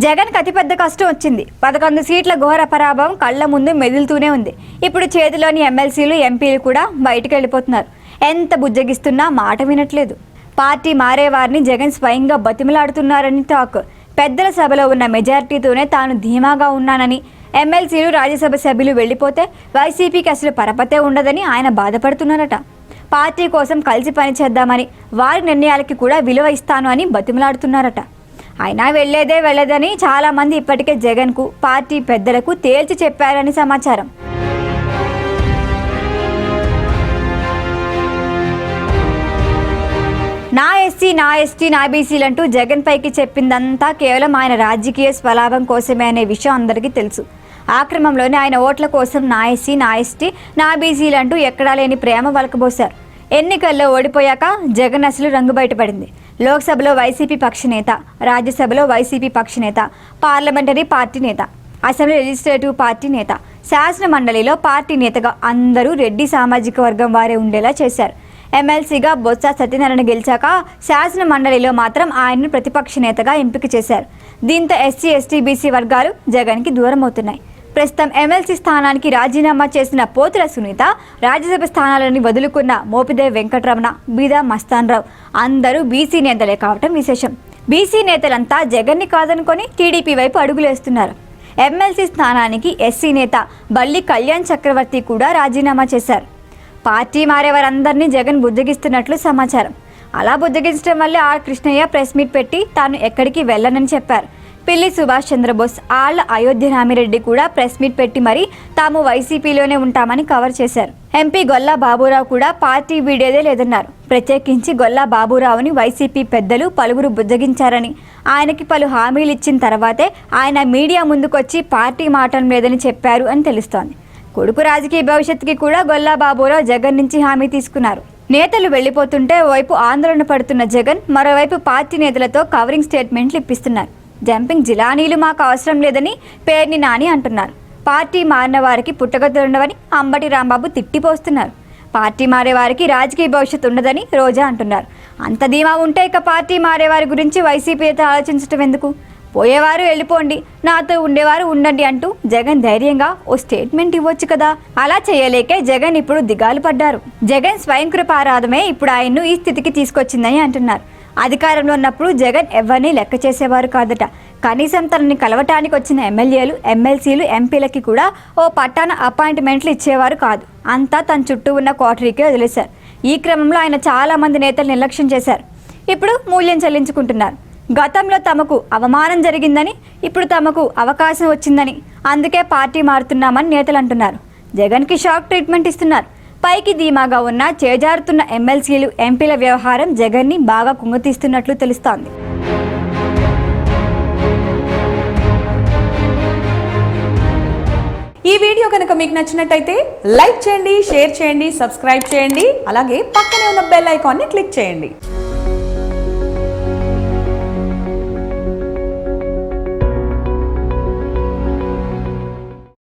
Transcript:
జగన్కి అతిపెద్ద కష్టం వచ్చింది. పదకొండు సీట్ల ఘోర పరాభవం కళ్ళ ముందు మెదులుతూనే ఉంది. ఇప్పుడు చేతిలోని ఎమ్మెల్సీలు ఎంపీలు కూడా బయటకు వెళ్ళిపోతున్నారు. ఎంత బుజ్జగిస్తున్నా మాట వినట్లేదు. పార్టీ మారేవారిని జగన్ స్వయంగా బతిమలాడుతున్నారని టాక్. పెద్దల సభలో ఉన్న మెజారిటీతోనే తాను ధీమాగా ఉన్నానని. ఎమ్మెల్సీలు రాజ్యసభ సభ్యులు వెళ్ళిపోతే వైసీపీకి అసలు పరపతే ఉండదని ఆయన బాధపడుతున్నారట. పార్టీ కోసం కలిసి పనిచేద్దామని వారి నిర్ణయాలకి కూడా విలువ ఇస్తాను అని బతిమలాడుతున్నారట. అయినా వెళ్ళేదే వెళ్ళదని చాలా మంది ఇప్పటికే జగన్కు పార్టీ పెద్దలకు తేల్చి చెప్పారని సమాచారం. నా ఎస్సీ నా ఎస్టీ నా బీసీలంటూ జగన్ పైకి చెప్పిందంతా కేవలం ఆయన రాజకీయ స్వలాభం కోసమే అనే విషయం అందరికీ తెలుసు. ఆ క్రమంలోనే ఆయన ఓట్ల కోసం నా ఎస్సీ నా ఎస్టీ నా బీసీలంటూ ఎక్కడా లేని ప్రేమ వలకబోశారు. ఎన్నికల్లో ఓడిపోయాక జగన్ అసలు రంగు బయటపడింది. లోక్సభలో వైసీపీ పక్ష నేత రాజ్యసభలో వైసీపీ పక్ష నేత పార్లమెంటరీ పార్టీ నేత అసెంబ్లీ లెజిస్లేటివ్ పార్టీ నేత శాసన మండలిలో పార్టీ నేతగా అందరూ రెడ్డి సామాజిక వర్గం వారే ఉండేలా చేశారు. ఎమ్మెల్సీగా బొత్స సత్యనారాయణ గెలిచాక శాసన మండలిలో మాత్రం ఆయన్ను ప్రతిపక్ష నేతగా ఎంపిక చేశారు. దీంతో ఎస్సీ ఎస్టీ బీసీ వర్గాలు జగన్కి దూరం అవుతున్నాయి ప్రస్తుతం ఎమ్మెల్సీ స్థానానికి రాజీనామా చేసిన పోతుల సునీత రాజ్యసభ స్థానాలని వదులుకున్న మోపిదేవ్ వెంకటరమణ బీదా మస్తాన్రావు. అందరూ బీసీ నేతలే కావటం విశేషం. బీసీ నేతలంతా జగన్ని కాదనుకొని టీడీపీ వైపు అడుగులేస్తున్నారు ఎమ్మెల్సీ స్థానానికి ఎస్సీ నేత బల్లి కళ్యాణ్ చక్రవర్తి కూడా రాజీనామా చేశారు. పార్టీ మారేవారందరినీ జగన్ బుద్ధగిస్తున్నట్లు సమాచారం. అలా బుద్ధగించడం వల్ల ఆర్ కృష్ణయ్య ప్రెస్ మీట్ పెట్టి తాను ఎక్కడికి వెళ్ళనని చెప్పారు. పిల్లి సుభాష్ చంద్రబోస్ ఆళ్ళ అయోధ్య రామిరెడ్డి కూడా ప్రెస్ మీట్ పెట్టి మరీ తాము వైసీపీలోనే ఉంటామని కవర్ చేశారు. ఎంపీ గొల్లా బాబురావు కూడా పార్టీ వీడేదే లేదన్నారు. ప్రత్యేకించి గొల్లా బాబురావుని వైసీపీ పెద్దలు పలువురు బుజ్జగించారని ఆయనకి పలు హామీలు ఇచ్చిన తర్వాతే ఆయన మీడియా ముందుకొచ్చి పార్టీ మాటం లేదని చెప్పారు అని తెలుస్తోంది. కొడుకు రాజకీయ భవిష్యత్తుకి కూడా గొల్లా బాబురావు జగన్ నుంచి హామీ తీసుకున్నారు. నేతలు వెళ్ళిపోతుంటే ఓవైపు ఆందోళన పడుతున్న జగన్ మరోవైపు పార్టీ నేతలతో కవరింగ్ స్టేట్మెంట్లు ఇప్పిస్తున్నారు. జంపింగ్ జిలానీలు మాకు అవసరం లేదని పేర్ని నాని అంటున్నారు. పార్టీ మారిన వారికి పుట్టగతుండవని అంబటి రాంబాబు తిట్టిపోస్తున్నారు. పార్టీ మారే వారికి రాజకీయ భవిష్యత్తు ఉండదని రోజా అంటున్నారు. అంత ధీమా ఉంటే ఇక పార్టీ మారే వారి గురించి వైసీపీ అయితే ఆలోచించటం ఎందుకు? పోయేవారు వెళ్ళిపోండి నాతో ఉండేవారు ఉండండి అంటూ జగన్ ధైర్యంగా ఓ స్టేట్మెంట్ ఇవ్వచ్చు కదా. అలా చేయలేకే జగన్ ఇప్పుడు దిగాలు పడ్డారు. జగన్ స్వయం కృపారాధమే ఇప్పుడు ఆయన్ను ఈ స్థితికి తీసుకొచ్చిందని అంటున్నారు. అధికారంలో ఉన్నప్పుడు జగన్ ఎవరిని లెక్క చేసేవారు కాదట. కనీసం తనని కలవటానికి వచ్చిన ఎమ్మెల్యేలు ఎమ్మెల్సీలు ఎంపీలకి కూడా ఓ పట్టాన అపాయింట్మెంట్లు ఇచ్చేవారు కాదు. అంతా తన చుట్టూ ఉన్న కోటరీకే వదిలేశారు. ఈ క్రమంలో ఆయన చాలామంది నేతలు నిర్లక్ష్యం చేశారు. ఇప్పుడు మూల్యం చెల్లించుకుంటున్నారు. గతంలో తమకు అవమానం జరిగిందని ఇప్పుడు తమకు అవకాశం వచ్చిందని. అందుకే పార్టీ మారుతున్నామని నేతలు అంటున్నారు. జగన్కి షాక్ ట్రీట్మెంట్ ఇస్తున్నారు. పైకి ధీమాగా ఉన్న చేజారుతున్న ఎమ్మెల్సీలు ఎంపీల వ్యవహారం జగన్ని బాగా కుంగతీస్తున్నట్లు తెలుస్తోంది. ఈ వీడియో కనుక మీకు నచ్చినట్టయితే లైక్ చేయండి షేర్ చేయండి సబ్స్క్రైబ్ చేయండి. అలాగే పక్కనే ఉన్న బెల్ ఐకాన్ని క్లిక్ చేయండి.